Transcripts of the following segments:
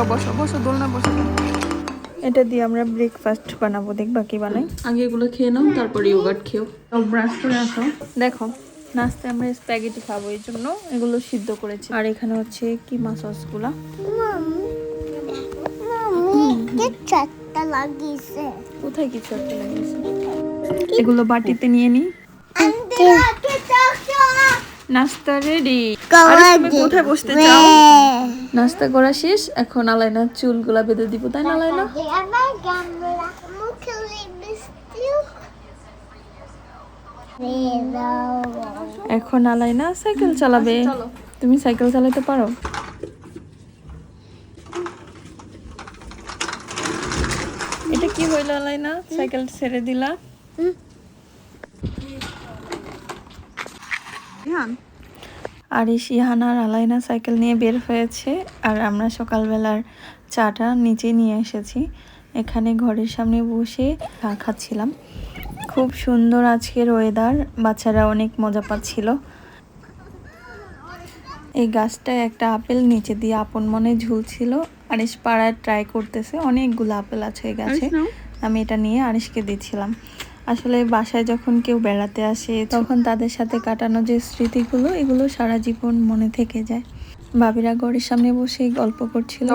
যাও বসো বসো দোলনা বসো। এটা দিয়ে আমরা ব্রেকফাস্ট বানাবো দেখবা কি বানাই? আগে এগুলো খেয়ে নাও তারপর ইয়োগার্ট খেও ব্রাশ করে আসো। দেখো নাস্তায় আমরা স্প্যাগেটি খাব এই জন্য এগুলো সিদ্ধ করেছি। আর এখানে হচ্ছে কিমা সসগুলা। কোথায় কিছু একটা লাগিয়েছে? এগুলো বাটিতে নিয়ে নি। নাস্তা রেডি কোথায় বসতে চাও? নাস্তা করা শেষ? এখন আলাইনা চুলগুলা বেঁধে দিব তাই না আলাইনা? এখন আলাইনা সাইকেল চালাবে। তুমি সাইকেল চালাতে পারো? এটা কি হইল আলাইনা? সাইকেল ছেড়ে দিলা? আর এই আর আলাইনা সাইকেল নিয়ে বের হয়েছে আর আমরা সকালবেলার চাটা নিচে নিয়ে এসেছি। এখানে ঘরের সামনে বসে চা খাচ্ছিলাম। খুব সুন্দর আজকের ওয়েদার বাচ্চারা অনেক মজা পাচ্ছিল। এই গাছটায় একটা আপেল নিচে দিয়ে আপন মনে ঝুলছিল। আরিশ পাড়ায় ট্রাই করতেছে অনেকগুলো আপেল আছে এই গাছে। আমি এটা নিয়ে আরিশকে দিচ্ছিলাম। আসলে বাসায় যখন কেউ বেড়াতে আসে তখন তাদের সাথে কাটানো যে স্মৃতিগুলো এগুলো সারা জীবন মনে থেকে যায়। ভাবিরা ঘরের সামনে বসে গল্প করছিল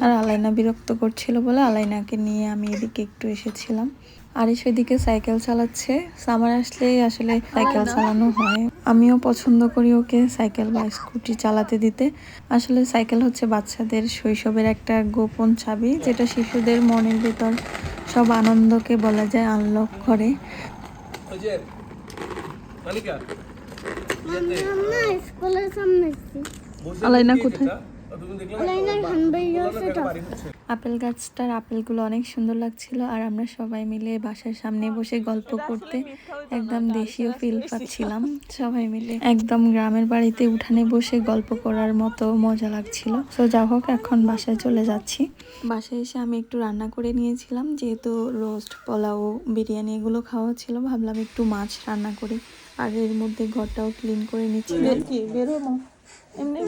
আর আলাইনা বিরক্ত করছিল বলে আলাইনাকে নিয়ে আমি এদিকে একটু এসেছিলাম। আরিশ ওইদিকে সাইকেল চালাচ্ছে। সামার আসলে আসলে সাইকেল চালানো হয়। আমিও পছন্দ করি ওকে সাইকেল বা স্কুটি চালাতে দিতে। আসলে সাইকেল হচ্ছে বাচ্চাদের শৈশবের একটা গোপন চাবি যেটা শিশুদের মনের ভেতর সব আনন্দকে বলা যায় আনলক করে। আলাইনা কোথায়? আলাইনা তুমি দেখলে আপেল গাছটার আপেলগুলো অনেক সুন্দর লাগছিল আর আমরা সবাই মিলে বাসার সামনে বসে গল্প করতে একদম দেশীয় ফিল পাচ্ছিলাম। সবাই মিলে একদম গ্রামের বাড়িতে উঠানে বসে গল্প করার মতো মজা লাগছিল। তো যা হোক এখন বাসায় চলে যাচ্ছি। বাসায় এসে আমি একটু রান্না করে নিয়েছিলাম। যেহেতু রোস্ট পোলাও বিরিয়ানি এগুলো খাওয়া ছিল ভাবলাম একটু মাছ রান্না করি। আর এর মধ্যে ঘরটাও ক্লিন করে নিচ্ছি। বেরো এমনি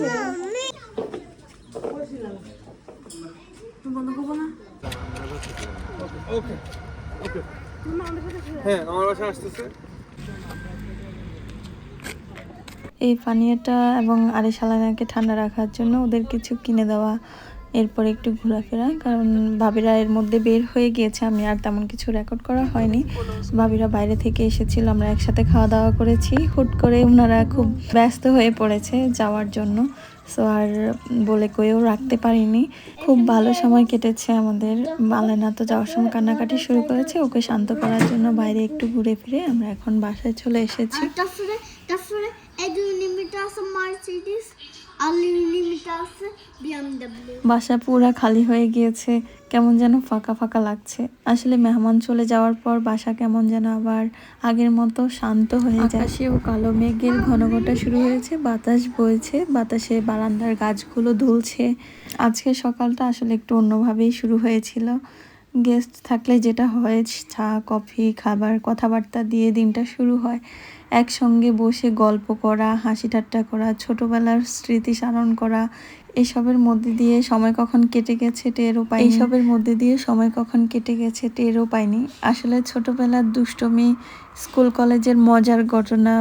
হ্যাঁ আমার বাসা আসতেছে। এই পানীয়টা এবং আরে সালানাকে ঠান্ডা রাখার জন্য ওদের কিছু কিনে দেওয়া এরপর একটু ঘোরাফেরা, কারণ ভাবিরা এর মধ্যে বের হয়ে গিয়েছে, আমি আর তেমন কিছু রেকর্ড করা হয়নি। ভাবিরা বাইরে থেকে এসেছিল, আমরা একসাথে খাওয়া দাওয়া করেছি। হুট করে ওনারা খুব ব্যস্ত হয়ে পড়েছে যাওয়ার জন্য। সো আর বলে কয়েও রাখতে পারিনি। খুব ভালো সময় কেটেছে আমাদের। আলানা তো যাওয়ার সময় কান্নাকাটি শুরু করেছে, ওকে শান্ত করার জন্য বাইরে একটু ঘুরে ফিরে আমরা এখন বাসায় চলে এসেছি। বাসা পুরা খালি হয়ে গিয়েছে কেমন যেন ফাঁকা ফাঁকা লাগছে। আসলে মেহমান চলে যাওয়ার পর বাসা কেমন যেন আবার আগের মতো শান্ত হয়ে যায়। ও কালো মেঘের ঘনঘটা শুরু হয়েছে বাতাস বইছে বাতাসে বারান্দার গাছগুলো দুলছে আজকে সকালটা আসলে একটু অন্যভাবেই শুরু হয়েছিল। গেস্ট থাকলে যেটা হয় চা কফি খাবার কথাবার্তা দিয়ে দিনটা শুরু হয়। একসঙ্গে বসে গল্প করা, হাসি ঠাট্টা করা, ছোটবেলার স্মৃতি স্মরণ করা, এসবের মধ্যে দিয়ে সময় কখন কেটে গেছে টেরও পাই এইসবের মধ্যে দিয়ে সময় কখন কেটে গেছে টেরও পাইনি। আসলে ছোটবেলার দুষ্টমি, স্কুল কলেজের মজার ঘটনা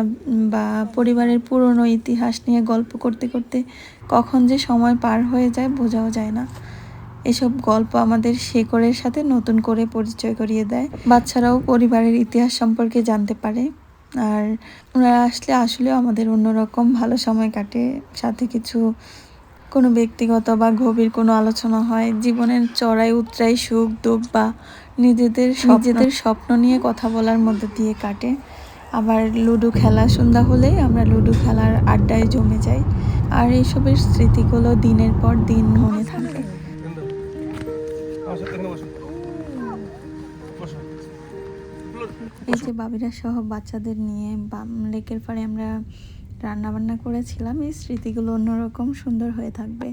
বা পরিবারের পুরনো ইতিহাস নিয়ে গল্প করতে করতে কখন যে সময় পার হয়ে যায় বোঝাও যায় না। এসব গল্প আমাদের শেকড়ের সাথে নতুন করে পরিচয় করিয়ে দেয়। বাচ্চারাও পরিবারের ইতিহাস সম্পর্কে জানতে পারে। আর ওনারা আসলে আসলেও আমাদের অন্যরকম ভালো সময় কাটে। সাথে কিছু, কোনো ব্যক্তিগত বা গভীর কোনো আলোচনা হয়, জীবনের চড়াই, উতরাই, সুখ, দুঃখ বা নিজেদের নিজেদের স্বপ্ন নিয়ে কথা বলার মধ্যে দিয়ে কাটে। আবার লুডো খেলা, সন্ধ্যা হলে আমরা লুডো খেলার আড্ডায় জমে যাই। আর এইসবের স্মৃতিগুলো দিনের পর দিন মনে থাকে। এই যে বাবিরা সহ বাচ্চাদের নিয়ে লেকের পাড়ে আমরা রান্না বান্না করেছিলাম, এই স্মৃতিগুলো অন্যরকম সুন্দর হয়ে থাকবে।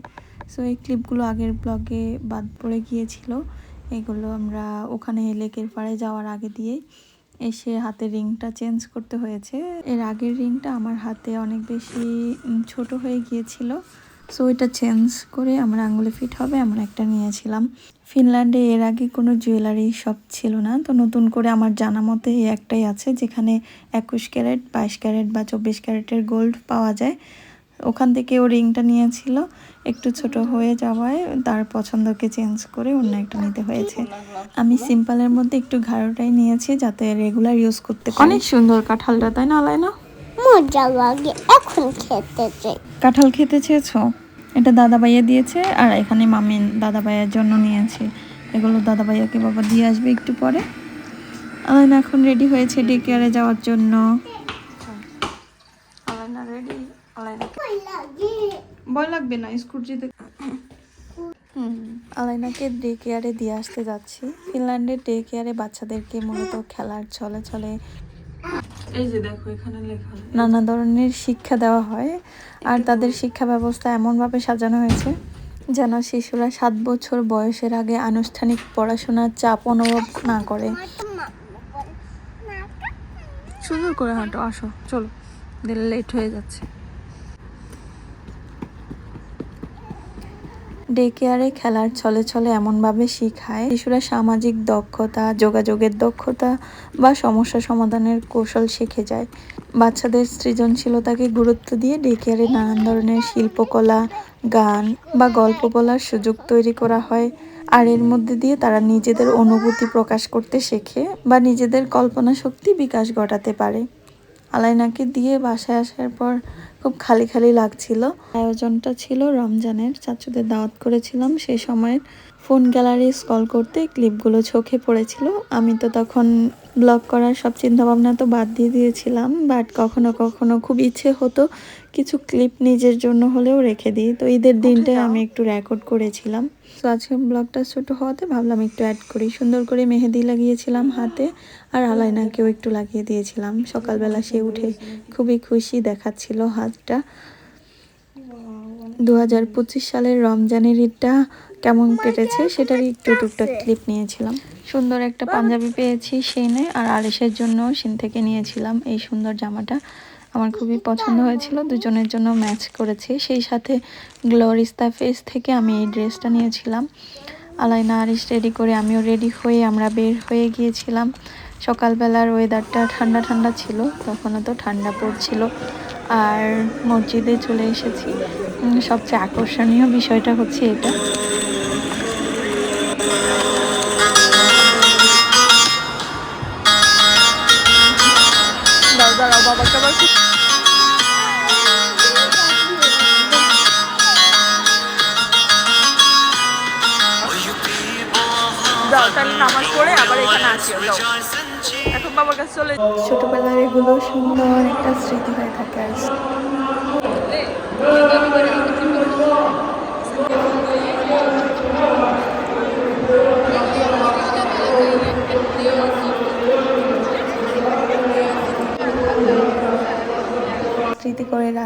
সো এই ক্লিপগুলো আগের ব্লগে বাদ পড়ে গিয়েছিল। এগুলো আমরা ওখানে লেকের পাড়ে যাওয়ার আগে দিয়ে এসে হাতের রিংটা চেঞ্জ করতে হয়েছে। এর আগের রিংটা আমার হাতে অনেক বেশি ছোট হয়ে গিয়েছিল। সো এটা চেঞ্জ করে আমার আঙুলে ফিট হবে, আমরা একটা নিয়েছিলাম। ফিনল্যান্ডে এর আগে কোনো জুয়েলারি শপ ছিল না, তো নতুন করে আমার জানা মতে এই একটাই আছে, যেখানে একুশ ক্যারেট, বাইশ ক্যারেট বা চব্বিশ ক্যারেটের গোল্ড পাওয়া যায়। ওখান থেকে ও রিংটা নিয়েছিল, একটু ছোট হয়ে যাওয়ায় তার পছন্দকে চেঞ্জ করে অন্য একটা নিতে হয়েছে। আমি সিম্পলের মধ্যে একটু ঘাড়োটাই নিয়েছি, যাতে রেগুলার ইউজ করতে অনেক সুন্দর কাঁঠালটা, তাই না আলাইনা মজা লাগে এখন খেতে চাই। কাঁঠাল খেতে চেয়েছো? এটা দাদা ভাইয়া দিয়েছে আর এখানে মামি দাদা ভাইয়ের জন্য নিয়েছে। এগুলো দাদা ভাইয়াকে বাবা দিয়ে আসবে একটু পরে। আলাইনা এখন রেডি হয়েছে ডে কেয়ারে যাওয়ার জন্য। আলাইনা রেডি আলাইনা ভয় লাগবে না স্কুটিতে আলাইনাকে ডে কেয়ারে দিয়ে আসতে যাচ্ছি। ফিনল্যান্ডের ডে কেয়ারে বাচ্চাদেরকে মূলত খেলার ছলে ছলে এই যে দেখো এখানে লেখা নানা ধরনের শিক্ষা দেওয়া হয় আর তাদের শিক্ষা ব্যবস্থা এমনভাবে সাজানো হয়েছে যেন শিশুরা সাত বছর বয়সের আগে আনুষ্ঠানিক পড়াশোনার চাপ অনুভব না করে। সুন্দর করে হাঁটো আসো চলো। দিলে লেট হয়ে যাচ্ছে। ডে কেয়ারে খেলার ছলে ছলে এমনভাবে শিখায়। শিশুরা সামাজিক দক্ষতা, যোগাযোগের দক্ষতা বা সমস্যা সমাধানের কৌশল শিখে যায়। বাচ্চাদের সৃজনশীলতাকে গুরুত্ব দিয়ে ডে কেয়ারে নানান ধরনের শিল্পকলা, গান বা গল্প বলার সুযোগ তৈরি করা হয়। আর এর মধ্যে দিয়ে তারা নিজেদের অনুভূতি প্রকাশ করতে শেখে বা নিজেদের কল্পনা শক্তি বিকাশ ঘটাতে পারে। আলাইনাকে দিয়ে বাসায় আসার পর খুব খালি খালি লাগছিল। আয়োজনটা ছিল রমজানের। চাচুদের দাওয়াত করেছিলাম। সেই সময়ের ফোন গ্যালারি স্কল করতে ক্লিপগুলো চোখে পড়েছিল। আমি তো তখন ব্লগ করার সব চিন্তাভাবনা তো বাদ দিয়ে দিয়েছিলাম, বাট কখনো কখনো খুব ইচ্ছে হতো কিছু ক্লিপ নিজের জন্য হলেও রেখে দিই। তো ঈদের দিনটায় আমি একটু রেকর্ড করেছিলাম। তো আজকে ব্লগটা ছোট হওয়াতে ভাবলাম একটু অ্যাড করি। সুন্দর করে মেহেদি লাগিয়েছিলাম হাতে আর আলাইনাকেও একটু লাগিয়ে দিয়েছিলাম। সকালবেলা সে উঠে খুবই খুশি দেখাচ্ছিল হাতটা। দু হাজার পঁচিশ সালের রমজানের ঈদটা কেমন কেটেছে সেটারই একটু টুকটাক ক্লিপ নিয়েছিলাম। সুন্দর একটা পাঞ্জাবি পেয়েছি সেনে আর আলিশের জন্য সিন থেকে নিয়েছিলাম এই সুন্দর জামাটা। আমার খুবই পছন্দ হয়েছিল, দুজনের জন্য ম্যাচ করেছি। সেই সাথে গ্লোরিস্তা ফেস থেকে আমি এই ড্রেসটা নিয়েছিলাম। আলাইনা আরিস রেডি করে আমিও রেডি হয়ে আমরা বের হয়ে গিয়েছিলাম। সকালবেলার ওয়েদারটা ঠান্ডা ঠান্ডা ছিল, তখনও তো ঠান্ডা পড়ছিল। আর মসজিদে চলে এসেছি। সবচেয়ে আকর্ষণীয় বিষয়টা হচ্ছে এটা। নামাজ পড়ে আবার এখানে এখন কাছে চলে ছোটবেলার এগুলো সুন্দর একটা স্মৃতি হয়ে থাকে আর স্মৃতি করে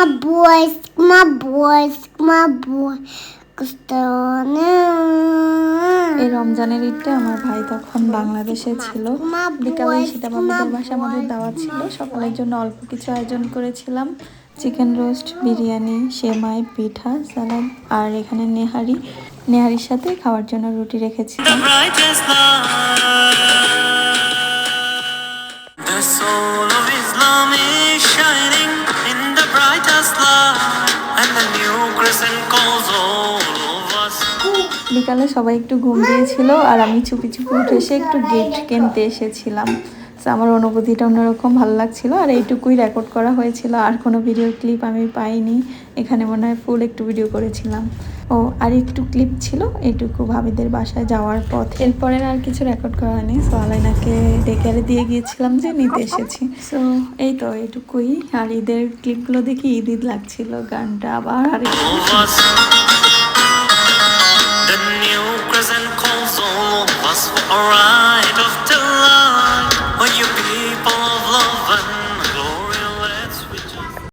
my boys, my boys, my boy. এই রমজানের ঈদটা আমার ভাই তখন বাংলাদেশে ছিল বিকালে সেটা বাবাদের বাসা আমাদের দাওয়াত ছিল সকালের জন্য অল্প কিছু আয়োজন করেছিলাম চিকেন রোস্ট বিরিয়ানি সেমাই পিঠা সালাদ আর এখানে নেহারি নেহারির সাথে খাওয়ার জন্য রুটি রেখেছিলাম. The soul of Islam is shining বিকালে সবাই একটু ঘুম দিয়েছিল আর আমি চুপি চুপি উঠে এসে একটু গেট কিনতে এসেছিলাম। So, আমার অনুভূতিটা অন্যরকম ভালো লাগছিল। আর এইটুকুই রেকর্ড করা হয়েছিল। আর কোনো ভিডিও ক্লিপ আমি পাইনি। এখানে মনে হয় ফুল একটু ভিডিও করেছিলাম। ও আর একটু ক্লিপ ছিল এইটুকু ভাবিদের বাসায় যাওয়ার পথ। এরপরের আর কিছু রেকর্ড করা হয়নি। সো আলাইনাকে ডেকারে দিয়ে গিয়েছিলাম যে নিতে এসেছি। সো এই তো এইটুকুই। আর ঈদের ক্লিপগুলো দেখি ঈদ ঈদ লাগছিল গানটা আবার আর us. all of us for a ride of delight.